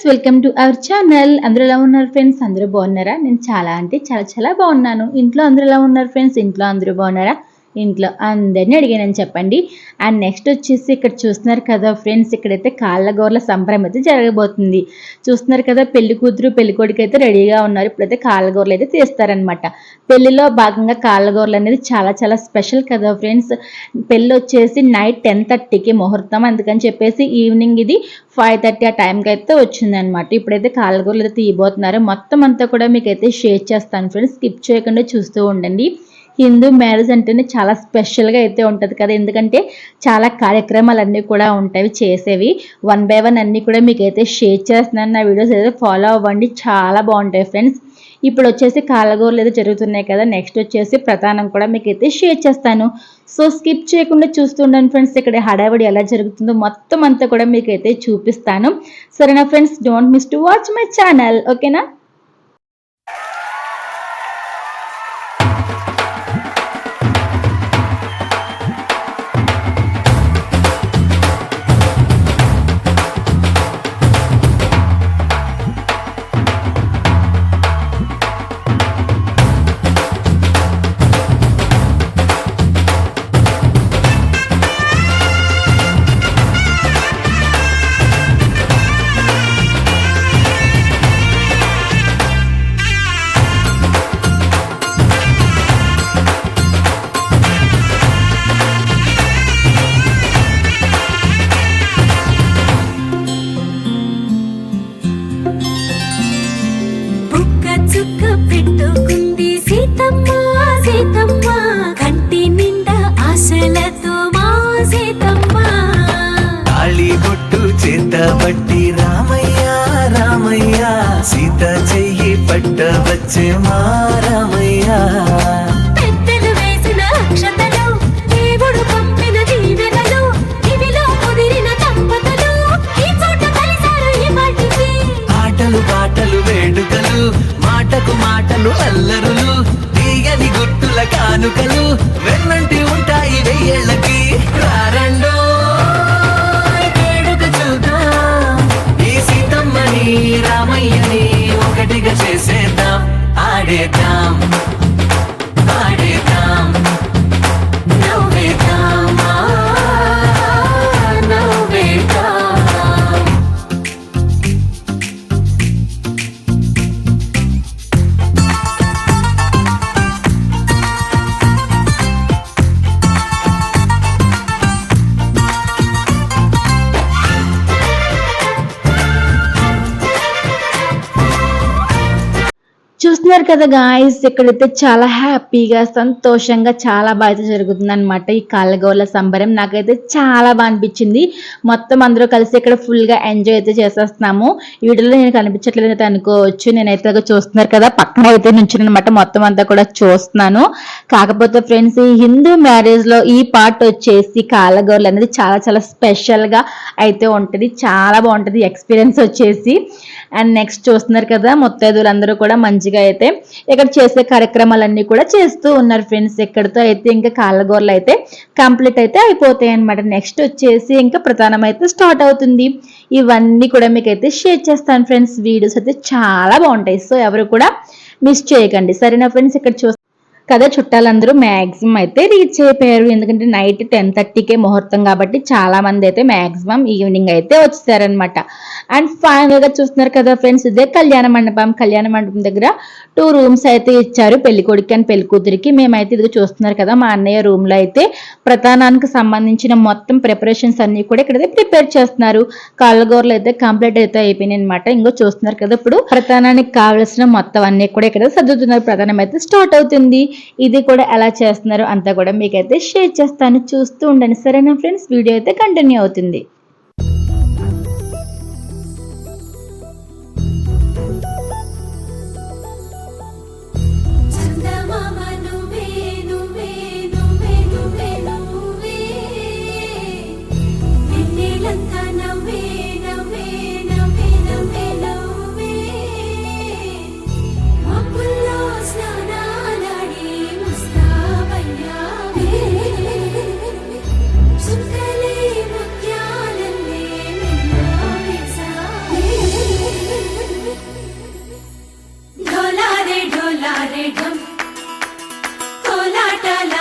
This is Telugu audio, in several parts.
Friends welcome to our channel. అందరూ ఎలా ఉన్నారు ఫ్రెండ్స్? అందరూ బాగున్నారా? నేను చాలా అంటే చాలా చాలా బాగున్నాను. ఇంట్లో అందరూ ఎలా ఉన్నారు ఫ్రెండ్స్? ఇంట్లో అందరూ బాగున్నారా? ఇంట్లో అందరినీ అడిగానని చెప్పండి. అండ్ నెక్స్ట్ వచ్చేసి ఇక్కడ చూస్తున్నారు కదా ఫ్రెండ్స్ ఇక్కడైతే కాళ్ళగోర్ల సంబరం అయితే జరగబోతుంది. చూస్తున్నారు కదా పెళ్ళి కూతురు పెళ్ళి కొడుకు అయితే రెడీగా ఉన్నారు. ఇప్పుడైతే కాళ్ళగోర్లు అయితే తీస్తారనమాట పెళ్ళిలో భాగంగా కాళ్ళగోర్లు అనేది చాలా చాలా స్పెషల్ కదా ఫ్రెండ్స్. పెళ్ళి వచ్చేసి నైట్ టెన్ థర్టీకి ముహూర్తం అందుకని చెప్పేసి ఈవినింగ్ ఇది ఫైవ్ థర్టీ ఆ టైంకి అయితే వచ్చిందనమాట ఇప్పుడైతే కాళ్ళగోర్లు అయితే తీయబోతున్నారు. మొత్తం అంతా కూడా మీకైతే షేర్ చేస్తాను ఫ్రెండ్స్. స్కిప్ చేయకుండా చూస్తూ ఉండండి. హిందూ మ్యారేజ్ అంటేనే చాలా స్పెషల్గా అయితే ఉంటుంది కదా. ఎందుకంటే చాలా కార్యక్రమాలు అన్నీ కూడా ఉంటాయి చేసేవి. వన్ బై వన్ అన్నీ కూడా మీకు అయితే షేర్ చేస్తున్నాను. నా వీడియోస్ అయితే ఫాలో అవ్వండి. చాలా బాగుంటాయి ఫ్రెండ్స్ ఇప్పుడు వచ్చేసి కాలగోరలు అయితే జరుగుతున్నాయి కదా. నెక్స్ట్ వచ్చేసి ప్రధానం కూడా మీకు అయితే షేర్ చేస్తాను. సో స్కిప్ చేయకుండా చూస్తుండండి ఫ్రెండ్స్ ఇక్కడ హడావిడి ఎలా జరుగుతుందో మొత్తం అంతా కూడా మీకు అయితే చూపిస్తాను. సరేనా friends don't miss to watch my channel ఓకేనా పట్టి రామయ్య రామయ్య సీత చెయ్యి పట్ట వచ్చే మా రామయ్య. పెద్దలు వేసిన అక్షతలు దేవుడు పంపిన దీవెనలు ఇవిలో కుదిరిన దంపతులు ఈ చోట కలిసారు ఈ వాటికి ఆటలు పాటలు వేడుకలు మాటకు మాటలు అల్లరులు తీయని గుట్టుల కానుకలు వెన్నంటి it down. కదా గాయస్ ఇక్కడైతే చాలా హ్యాపీగా సంతోషంగా చాలా బాగా జరుగుతుంది అనమాట ఈ కాళ్ళగోళ్ళ సంబరం. నాకైతే చాలా బాగా అనిపించింది. మొత్తం అందరూ కలిసి ఇక్కడ ఫుల్గా గా ఎంజాయ్ అయితే చేసేస్తున్నాము. ఈ వీడియోలో నేను కనిపించట్లేదు అయితే అనుకోవచ్చు. నేనైతే చూస్తున్నారు కదా పక్కన అయితే నుంచి అనమాట మొత్తం అంతా కూడా చూస్తున్నాను. కాకపోతే ఫ్రెండ్స్ ఈ హిందూ మ్యారేజ్లో ఈ పార్ట్ వచ్చేసి కాళ్ళగోళ్ళు అనేది చాలా చాలా స్పెషల్గా అయితే ఉంటుంది. చాలా బాగుంటుంది ఎక్స్పీరియన్స్ వచ్చేసి. అండ్ నెక్స్ట్ చూస్తున్నారు కదా ముత్తైదులందరూ కూడా మంచిగా అయితే ఇక్కడ చేసే కార్యక్రమాలన్నీ కూడా చేస్తూ ఉన్నారు ఫ్రెండ్స్ ఇక్కడతో అయితే ఇంకా కాళ్ళగోర్లు అయితే కంప్లీట్ అయితే అయిపోతాయి అనమాట నెక్స్ట్ వచ్చేసి ఇంకా ప్రధానం అయితే స్టార్ట్ అవుతుంది. ఇవన్నీ కూడా మీకు అయితే షేర్ చేస్తాను ఫ్రెండ్స్ వీడియోస్ అయితే చాలా బాగుంటాయి. సో ఎవరు కూడా మిస్ చేయకండి. సరేనా ఫ్రెండ్స్ ఇక్కడ చూ కదా చుట్టాలందరూ మ్యాక్సిమం అయితే రీచ్ అయిపోయారు. ఎందుకంటే నైట్ టెన్ థర్టీకే ముహూర్తం కాబట్టి చాలా మంది అయితే మ్యాక్సిమం ఈవినింగ్ అయితే వచ్చేసారనమాట అండ్ ఫైనల్గా చూస్తున్నారు కదా ఫ్రెండ్స్ ఇదే కళ్యాణ మండపం. కళ్యాణ మండపం దగ్గర టూ రూమ్స్ అయితే ఇచ్చారు. పెళ్ళి కొడుకు అండ్ పెళ్ళి కూతురికి మేమైతే ఇది చూస్తున్నారు కదా మా అన్నయ్య రూమ్లో అయితే ప్రధానానికి సంబంధించిన మొత్తం ప్రిపరేషన్స్ అన్ని కూడా ఇక్కడైతే ప్రిపేర్ చేస్తున్నారు. కాళ్ళగోరలు అయితే కంప్లీట్ అయితే అయిపోయినాయి అనమాట ఇంకో చూస్తున్నారు కదా ఇప్పుడు ప్రధానానికి కావలసిన మొత్తం అన్ని కూడా ఇక్కడ సర్దుతున్నారు. ప్రధానం అయితే స్టార్ట్ అవుతుంది. ఇది కూడా ఎలా చేస్తున్నారు అంతా కూడా మీకైతే షేర్ చేస్తాను. చూస్తూ ఉండండి. సరేనా ఫ్రెండ్స్ వీడియో అయితే కంటిన్యూ అవుతుంది.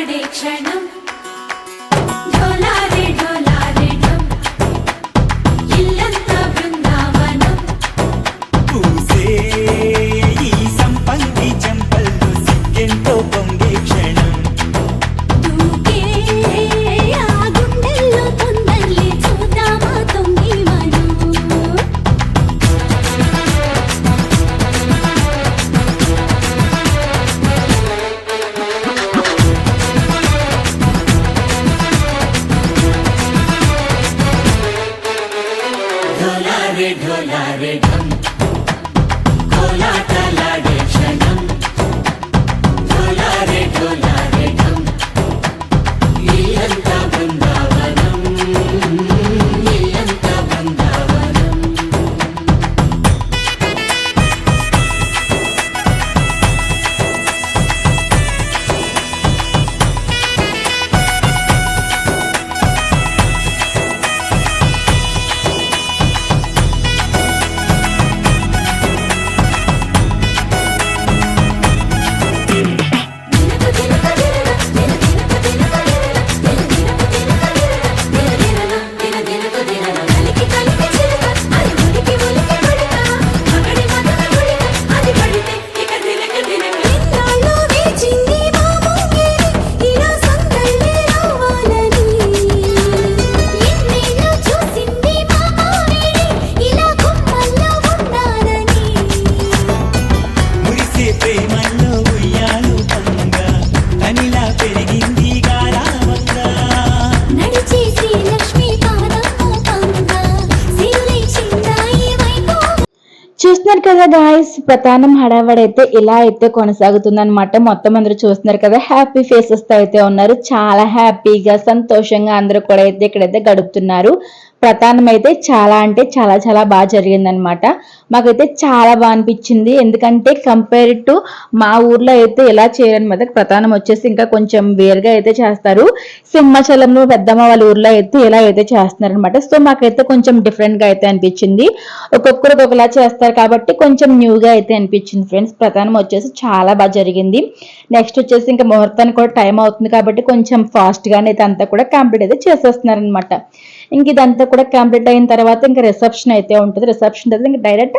ఆడే క్షణం रे ढोला रे ढम ढोला तला ప్రేమల్లో ఉయ్యాలు పంగా. తనిలా పెరిగింది చూస్తున్నారు కదా గాయస్ ప్రధానం హడావడి అయితే ఇలా అయితే కొనసాగుతుంది అనమాట మొత్తం అందరూ చూస్తున్నారు కదా హ్యాపీ ఫేసెస్తో అయితే ఉన్నారు. చాలా హ్యాపీగా సంతోషంగా అందరూ కూడా అయితే ఇక్కడైతే గడుపుతున్నారు. ప్రధానం అయితే చాలా అంటే చాలా చాలా బాగా జరిగిందనమాట మాకైతే చాలా బాగా అనిపించింది. ఎందుకంటే కంపేర్ టు మా ఊర్లో అయితే ఇలా చేయరనమాట ప్రధానం వచ్చేసి ఇంకా కొంచెం వేరుగా అయితే చేస్తారు. సింహాచలంలో పెద్దమ్మ వాళ్ళ ఊర్లో అయితే ఇలా అయితే చేస్తున్నారు అనమాట సో మాకైతే కొంచెం డిఫరెంట్గా అయితే అనిపించింది. ఒక్కొక్కరు ఒక్కొక్కలా చేస్తారు కాబట్టి కొంచెం న్యూగా అయితే అనిపించింది ఫ్రెండ్స్ ప్రధానం వచ్చేసి చాలా బాగా జరిగింది. నెక్స్ట్ వచ్చేసి ఇంకా ముహూర్తానికి కూడా టైం అవుతుంది కాబట్టి కొంచెం ఫాస్ట్ గానే అయితే అంతా కూడా కంప్లీట్ అయితే చేసేస్తున్నారనమాట ఇంక ఇదంతా కూడా కంప్లీట్ అయిన తర్వాత ఇంకా రిసెప్షన్ అయితే ఉంటుంది. రిసెప్షన్ తర్వాత ఇంకా డైరెక్ట్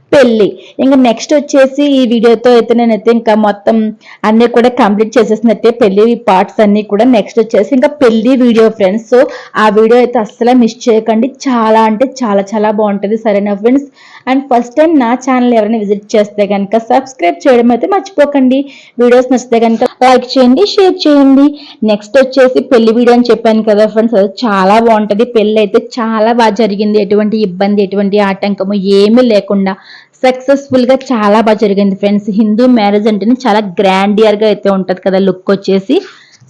పెళ్ళి ఇంకా నెక్స్ట్ వచ్చేసి ఈ వీడియోతో అయితే నేనైతే ఇంకా మొత్తం అన్ని కూడా కంప్లీట్ చేసేసినట్టే పెళ్ళి పార్ట్స్ అన్ని కూడా నెక్స్ట్ వచ్చేసి ఇంకా పెళ్ళి వీడియో ఫ్రెండ్స్ సో ఆ వీడియో అయితే అస్సలు మిస్ చేయకండి. చాలా అంటే చాలా చాలా బాగుంటుంది. సరేనా ఫ్రెండ్స్ అండ్ ఫస్ట్ టైం నా ఛానల్ ఎవరైనా విజిట్ చేస్తే కనుక సబ్స్క్రైబ్ చేయడం అయితే మర్చిపోకండి. వీడియోస్ నచ్చితే కనుక లైక్ చేయండి షేర్ చేయండి. నెక్స్ట్ వచ్చేసి పెళ్ళి వీడియో అని చెప్పాను కదా ఫ్రెండ్స్ అది చాలా బాగుంటది. పెళ్ళి అయితే చాలా బాగా జరిగింది. ఎటువంటి ఇబ్బంది ఎటువంటి ఆటంకము ఏమీ లేకుండా. సక్సెస్ఫుల్గా చాలా బాగా జరిగింది ఫ్రెండ్స్ హిందూ మ్యారేజ్ అంటేనే చాలా గ్రాండియర్గా అయితే ఉంటది కదా లుక్ వచ్చేసి.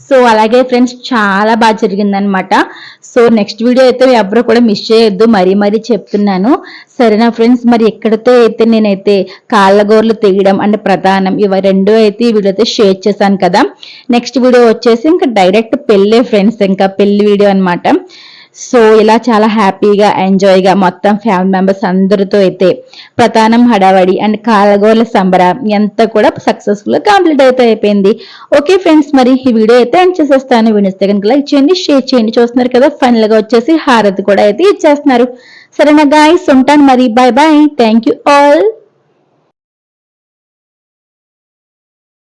సో అలాగే ఫ్రెండ్స్ చాలా బాగా జరిగిందనమాట సో నెక్స్ట్ వీడియో అయితే ఎవరు కూడా మిస్ చేయొద్దు. మరీ మరీ చెప్తున్నాను. సరేనా ఫ్రెండ్స్ మరి ఎక్కడితో అయితే నేనైతే కాళ్ళగోర్లు తీయడం అంటే ప్రధానం ఇవి రెండు అయితే ఈ వీడియో అయితే షేర్ చేశాను కదా. నెక్స్ట్ వీడియో వచ్చేసి ఇంకా డైరెక్ట్ పెళ్ళే ఫ్రెండ్స్ ఇంకా పెళ్ళి వీడియో అనమాట సో ఇలా చాలా హ్యాపీగా ఎంజాయ్గా మొత్తం ఫ్యామిలీ మెంబర్స్ అందరితో అయితే ప్రధానం హడావడి అండ్ కాలగోల సంబరం ఎంత కూడా సక్సెస్ఫుల్గా కంప్లీట్ అయితే అయిపోయింది. ఓకే ఫ్రెండ్స్ మరి ఈ వీడియో అయితే ఎండ్ చేసేస్తాను. వినిస్తే కనుక లైక్ చేయండి షేర్ చేయండి. చూస్తున్నారు కదా ఫైనల్గా వచ్చేసి హారతి కూడా అయితే ఇచ్చేస్తున్నారు. సరేనా గాయస్ ఉంటాను మరి. Bye bye thank you all